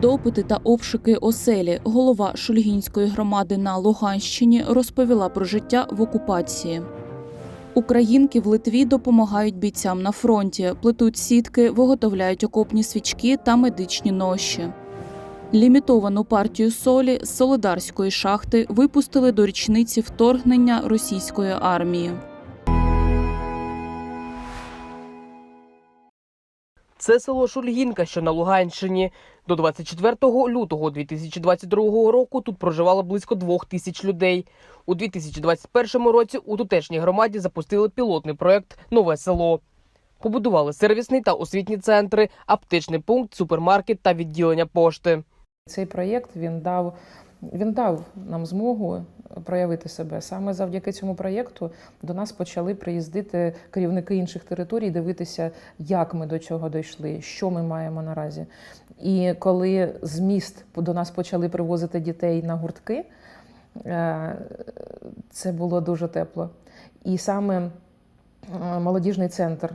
Допити та обшуки оселі голова Шульгінської громади на Луганщині розповіла про життя в окупації. Українки в Литві допомагають бійцям на фронті, плетуть сітки, виготовляють окопні свічки та медичні ноші. Лімітовану партію солі з Солидарської шахти випустили до річниці вторгнення російської армії. Це село Шульгінка, що на Луганщині. До 24 лютого 2022 року тут проживало близько двох тисяч людей. У 2021 році у тутешній громаді запустили пілотний проект Нове село. Побудували сервісний та освітні центри, аптечний пункт, супермаркет та відділення пошти. Цей проєкт він дав, він дав нам змогу проявити себе. Саме завдяки цьому проєкту до нас почали приїздити керівники інших територій, дивитися, як ми до цього дійшли, що ми маємо наразі. І коли з міст до нас почали привозити дітей на гуртки, е, це було дуже тепло. І саме е, молодіжний центр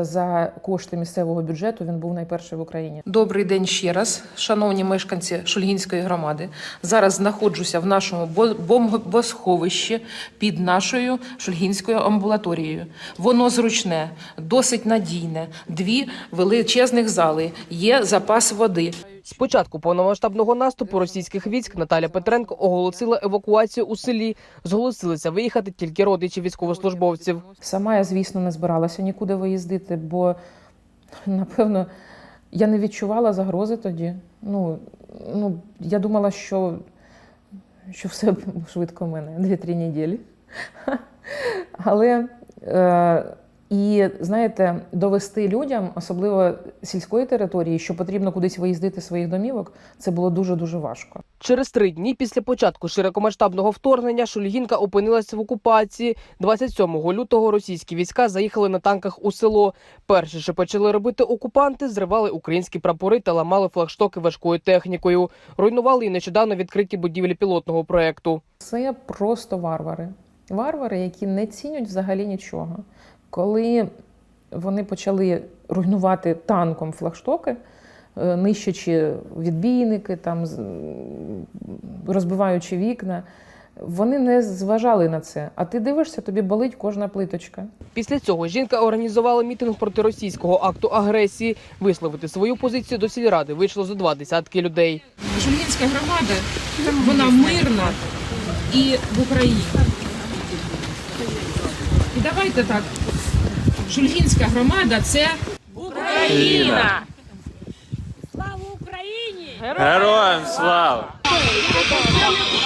за кошти місцевого бюджету він був найперший в Україні. Добрий день ще раз, шановні мешканці Шульгінської громади. Зараз знаходжуся в нашому бо- бомбосховищі під нашою Шульгінською амбулаторією. Воно зручне, досить надійне. Дві величезних зали, є запас води. З початку повномасштабного наступу російських військ Наталя Петренко оголосила евакуацію у селі. Зголосилися виїхати тільки родичі військовослужбовців. Сама я, звісно, не збиралася нікуди виїздити, бо напевно я не відчувала загрози тоді. Ну, ну я думала, що, що все швидко в мене дві-три неділі. Але е, і знаєте, довести людям, особливо сільської території, що потрібно кудись виїздити своїх домівок, це було дуже дуже важко. Через три дні після початку широкомасштабного вторгнення Шульгінка опинилася в окупації. 27 лютого російські війська заїхали на танках у село. Перше, що почали робити окупанти, зривали українські прапори та ламали флагштоки важкою технікою. Руйнували і нещодавно відкриті будівлі пілотного проекту. Це просто варвари. Варвари, які не цінять взагалі нічого. Коли вони почали руйнувати танком флагштоки, е, нищачи відбійники, там, з- розбиваючи вікна, вони не зважали на це. А ти дивишся, тобі болить кожна плиточка. Після цього жінка організувала мітинг проти російського акту агресії. Висловити свою позицію до сільради вийшло за два десятки людей. Жульгінська громада, вона мирна і в Україні. І давайте так. Жульгінська громада це Україна! Слава Україні! Героям слава!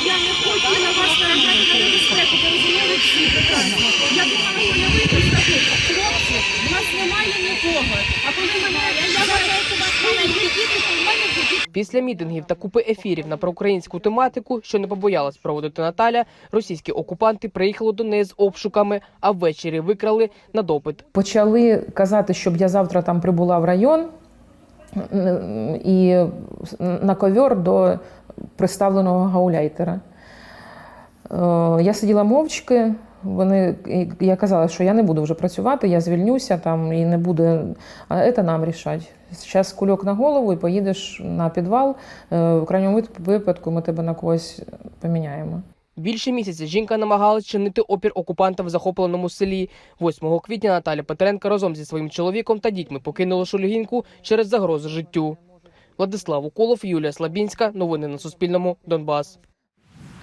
я не хочу на вас наражати на безпеку, ви розуміли всі питання. Я думала, що я вийду з таких хлопців, у нас немає нікого. А коли мене Після мітингів та купи ефірів на проукраїнську тематику, що не побоялась проводити Наталя, російські окупанти приїхали до неї з обшуками, а ввечері викрали на допит. Почали казати, щоб я завтра там прибула в район і на ковер до представленого гауляйтера. Е, Я сиділа мовчки. Вони, я казала, що я не буду вже працювати, я звільнюся там і не буде. А це нам рішать. Зараз кульок на голову і поїдеш на підвал. Е, В крайньому випадку ми тебе на когось поміняємо. Більше місяця жінка намагалась чинити опір окупантам в захопленому селі. 8 квітня Наталя Петренка разом зі своїм чоловіком та дітьми покинула Шульгінку через загрозу життю. Владислав Уколов, Юлія Слабінська. Новини на Суспільному. Донбас.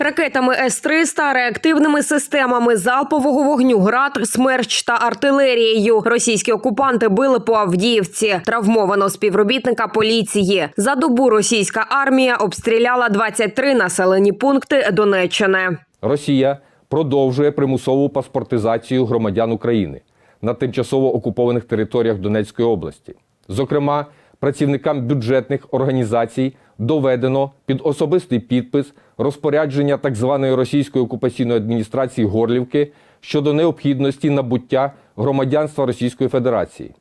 Ракетами С-300, реактивними системами залпового вогню «Град», «Смерч» та артилерією. Російські окупанти били по Авдіївці. Травмовано співробітника поліції. За добу російська армія обстріляла 23 населені пункти Донеччини. Росія продовжує примусову паспортизацію громадян України на тимчасово окупованих територіях Донецької області. Зокрема, працівникам бюджетних організацій доведено під особистий підпис розпорядження так званої російської окупаційної адміністрації Горлівки щодо необхідності набуття громадянства Російської Федерації.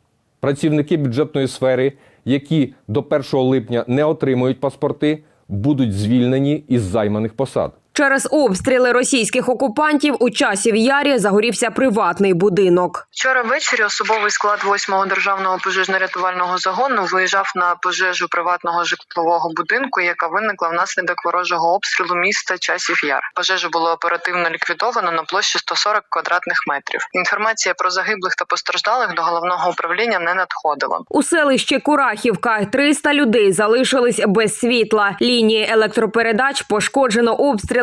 Працівники бюджетної сфери, які до 1 липня не отримують паспорти, будуть звільнені із займаних посад. Через обстріли російських окупантів у часів ярі загорівся приватний будинок. Вчора ввечері особовий склад 8-го державного пожежно-рятувального загону виїжджав на пожежу приватного житлового будинку, яка виникла внаслідок ворожого обстрілу міста Часів Яр. Пожежу було оперативно ліквідовано на площі 140 квадратних метрів. Інформація про загиблих та постраждалих до головного управління не надходила. У селищі Курахівка 300 людей залишились без світла. Лінії електропередач пошкоджено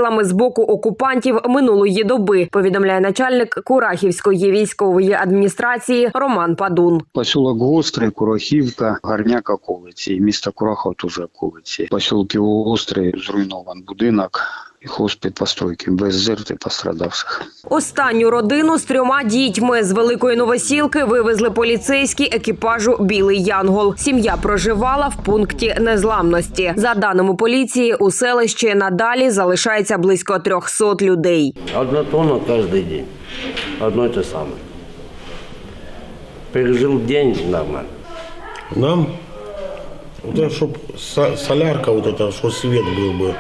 обстрілами з боку окупантів минулої доби. Повідомляє начальник Курахівської військової адміністрації Роман Падун. Поселок Гострий, Курахівка, Гарняк околиці, місто Курахов теж околиці. В поселки Гострий зруйнований будинок і хозпідпостройки без жертв і пострадавших. Останню родину з трьома дітьми з великої новосілки вивезли поліцейські екіпажу Білий Янгол. Сім'я проживала в пункті незламності. За даними поліції, у селищі надалі залишається близько 300 людей. Одна тонна каждый день. Одно и то самое. Пережил день нормально. Нам, вот это, чтобы солярка, вот это, что свет был бы,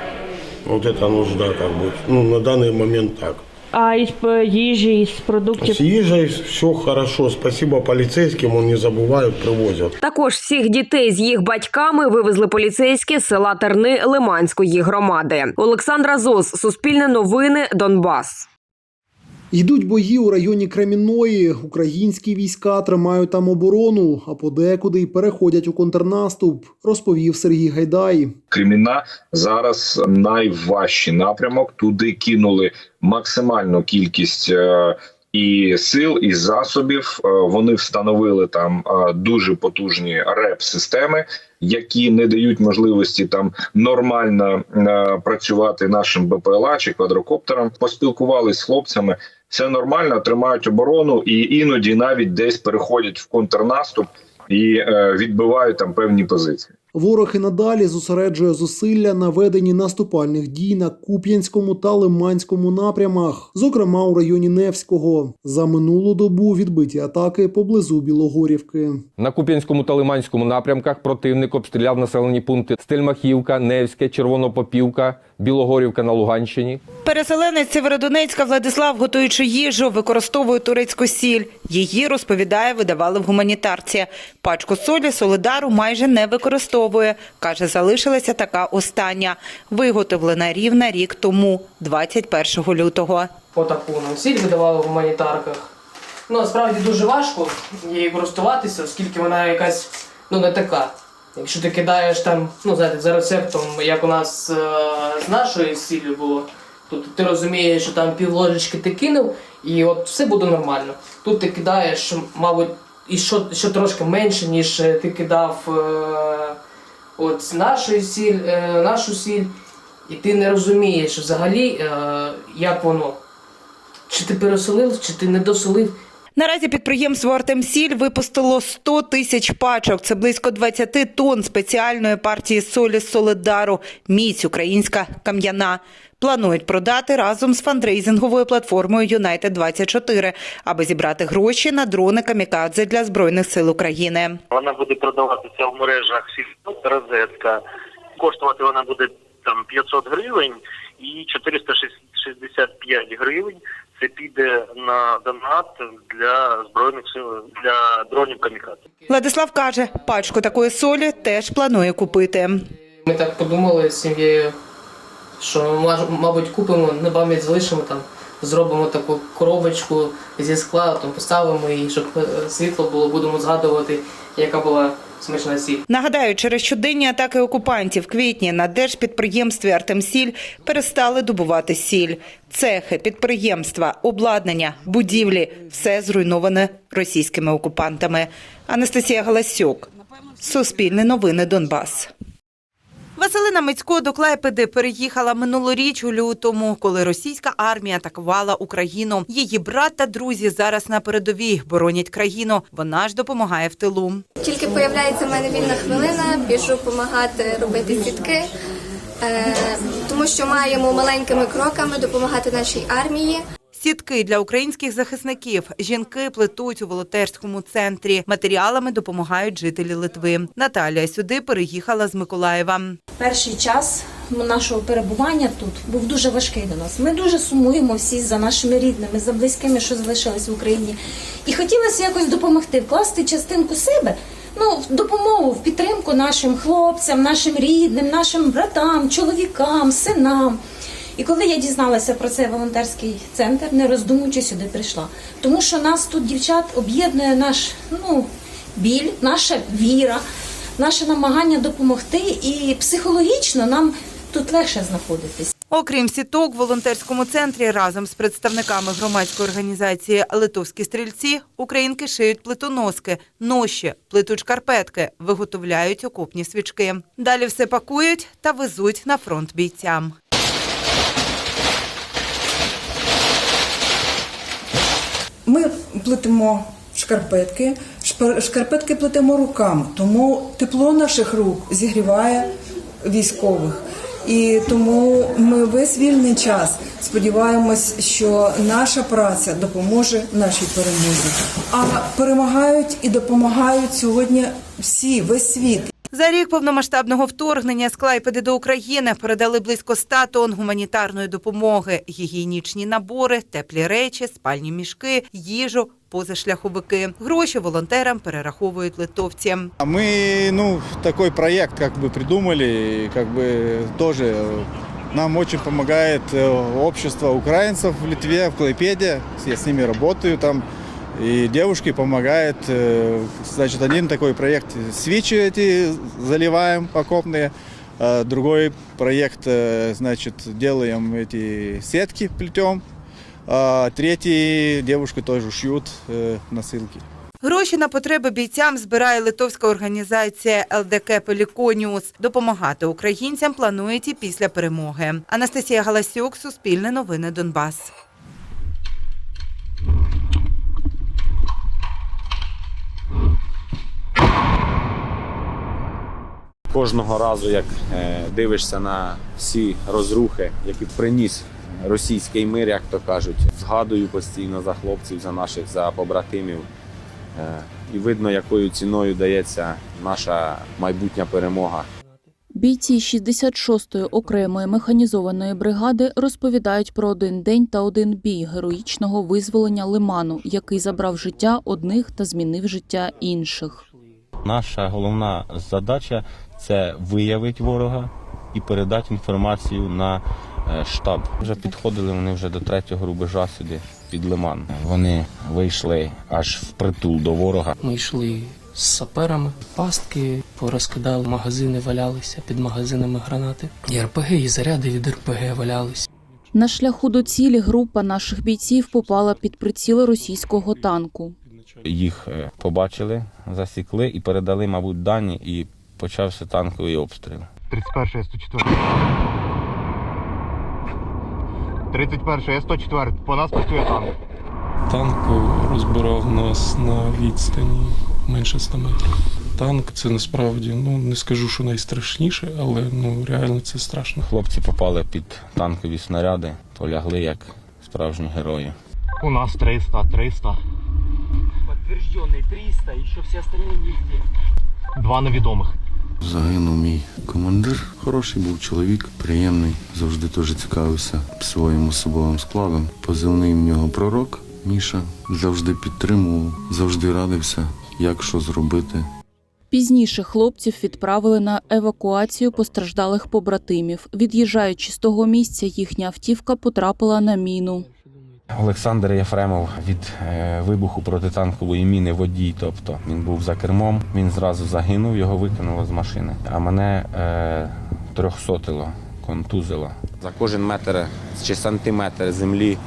вот это нужда как бы, ну, на данный момент так. А із їжі, із продуктів? С ежей все хорошо, спасибо полицейским, он не забывают, привозят. Також всіх дітей з їх батьками вивезли поліцейські з села Терни Лиманської громади. Олександра Зос, Суспільне новини, Донбас. Йдуть бої у районі Кремінної. Українські війська тримають там оборону, а подекуди й переходять у контрнаступ, розповів Сергій Гайдай. Креміна зараз найважчий напрямок. Туди кинули максимальну кількість е, і сил, і засобів. Е, Вони встановили там е, дуже потужні реп-системи, які не дають можливості там нормально е, працювати нашим БПЛА чи квадрокоптерам. Поспілкувалися з хлопцями. Все нормально, тримають оборону і іноді навіть десь переходять в контрнаступ і е, відбивають там певні позиції. Ворог і надалі зосереджує зусилля на веденні наступальних дій на Куп'янському та Лиманському напрямах, зокрема у районі Невського. За минулу добу відбиті атаки поблизу Білогорівки. На Куп'янському та Лиманському напрямках противник обстріляв населені пункти Стельмахівка, Невське, Червонопопівка, Білогорівка на Луганщині. Переселенець Северодонецька Владислав, готуючи їжу, використовує турецьку сіль. Її, розповідає, видавали в гуманітарці. Пачку солі Солидару майже не використовує. Каже, залишилася така остання. Виготовлена рівно рік тому, 21 лютого. Отаку нам сіль видавали в гуманітарках. Ну, насправді дуже важко її користуватися, оскільки вона якась ну не така. Якщо ти кидаєш там, ну знаєте, за рецептом, як у нас е, з нашою сіллю було, то ти розумієш, що там пів ложечки ти кинув, і от все буде нормально. Тут ти кидаєш, мабуть, і що, що трошки менше, ніж е, ти кидав е, от нашою сіль, е, нашу сіль, і ти не розумієш взагалі, е, як воно. Чи ти пересолив, чи ти не досолив. Наразі підприємство «Артемсіль» випустило 100 тисяч пачок. Це близько 20 тонн спеціальної партії солі Солидару. Міць українська кам'яна. Планують продати разом з фандрейзинговою платформою Юнайтед 24 аби зібрати гроші на дрони камікадзе для збройних сил України. Вона буде продаватися в мережах розетка. Коштувати вона буде там 500 гривень і 465 гривень. Це піде на донат для збройних сил для дронів камікадзе. Владислав каже, пачку такої солі теж планує купити. Ми так подумали з сім'єю, що мабуть купимо, на пам'ять залишимо там, зробимо таку коробочку зі скла, там поставимо її, щоб е, світло було, будемо згадувати, яка була Нагадаю, через щоденні атаки окупантів квітні на держпідприємстві «Артемсіль» перестали добувати сіль. Цехи, підприємства, обладнання, будівлі – все зруйноване російськими окупантами. Анастасія Галасюк, Суспільне новини Донбас. Василина Мицько до Клайпеди переїхала минулоріч у лютому, коли російська армія атакувала Україну. Її брат та друзі зараз на передовій боронять країну. Вона ж допомагає в тилу. Тільки появляється в мене вільна хвилина, біжу допомагати робити сітки, е, тому що маємо маленькими кроками допомагати нашій армії. Сітки для українських захисників жінки плетуть у волонтерському центрі. Матеріалами допомагають жителі Литви. Наталія сюди переїхала з Миколаєва. Перший час нашого перебування тут був дуже важкий до нас. Ми дуже сумуємо всі за нашими рідними, за близькими, що залишились в Україні. І хотілося якось допомогти, вкласти частинку себе. Ну, в допомогу, в підтримку нашим хлопцям, нашим рідним, нашим братам, чоловікам, синам. І коли я дізналася про цей волонтерський центр, не роздумуючи сюди прийшла. Тому що нас тут, дівчат, об'єднує наш ну, біль, наша віра, наше намагання допомогти, і психологічно нам тут легше знаходитись. Окрім сіток, в волонтерському центрі разом з представниками громадської організації Литовські стрільці українки шиють плитоноски, ноші, плетуть шкарпетки, виготовляють окопні свічки. Далі все пакують та везуть на фронт бійцям. Ми плетемо шкарпетки, шкарпетки плетемо руками, тому тепло наших рук зігріває військових. І тому ми весь вільний час сподіваємось, що наша праця допоможе нашій перемозі. А перемагають і допомагають сьогодні всі, весь світ. За рік повномасштабного вторгнення з Клайпеди до України передали близько 100 тонн гуманітарної допомоги, гігієнічні набори, теплі речі, спальні мішки, їжу, позашляховики. Гроші волонтерам перераховують литовці. А мы, ну, такой проект как бы придумали, и как бы тоже э, нам очень помогает э, общество украинцев в Литве, в Клайпеде. Я с ними работаю там. И девушки помогают. э, Значит, один такой проект свечи эти заливаем окопные. а Другой проект, э, значит, делаем эти сетки, плетем. А Третий девушки тоже шьют э, носилки. Гроші на потреби бійцям збирає литовська організація ЛДК Пеліконіус. Допомагати українцям планують і після перемоги. Анастасія Галасюк, Суспільне новини Донбас. Кожного разу, як е, дивишся на всі розрухи, які приніс російський мир, як то кажуть, згадую постійно за хлопців, за наших, за побратимів. Е, І видно, якою ціною дається наша майбутня перемога. Бійці 66-ї окремої механізованої бригади розповідають про один день та один бій героїчного визволення лиману, який забрав життя одних та змінив життя інших. Наша головна задача це виявити ворога і передати інформацію на е, штаб. Вже підходили вони вже до третього рубежа сюди під лиман. Вони вийшли аж впритул до ворога. Ми йшли з саперами, пастки, порозкидали, магазини валялися, під магазинами гранати. І РПГ, і заряди від РПГ валялися. На шляху до цілі група наших бійців попала під приціл російського танку. Їх е, побачили, засікли і передали, мабуть, дані, і почався танковий обстріл. 31 104. 31 104. По нас працює танк. Танк розбирав нас на відстані менше 100 метрів. Танк це насправді ну не скажу, що найстрашніше, але ну реально це страшно. Хлопці попали під танкові снаряди, полягли як справжні герої. У нас 300, 300. Подтвержденный 300, еще все остальные нигде. Два невідомих. Загинув мій командир. Хороший був чоловік, приємний, завжди теж цікавився своїм особовим складом. Позивний в нього пророк Міша. Завжди підтримував, завжди радився, як що зробити. Пізніше хлопців відправили на евакуацію постраждалих побратимів. Від'їжджаючи з того місця, їхня автівка потрапила на міну. Олександр Єфремов від е, вибуху протитанкової міни водій. Тобто він був за кермом, він зразу загинув, його викинуло з машини. А мене е, трьохсотило, контузило. За кожен метр чи сантиметр землі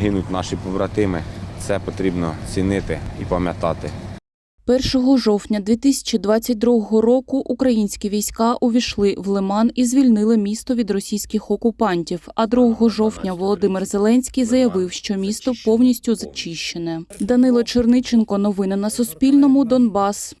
гинуть наші побратими. Це потрібно цінити і пам'ятати. 1 жовтня 2022 року українські війська увійшли в Лиман і звільнили місто від російських окупантів. А 2 жовтня Володимир Зеленський заявив, що місто повністю зачищене. Данило Черниченко. Новини на Суспільному. Донбас.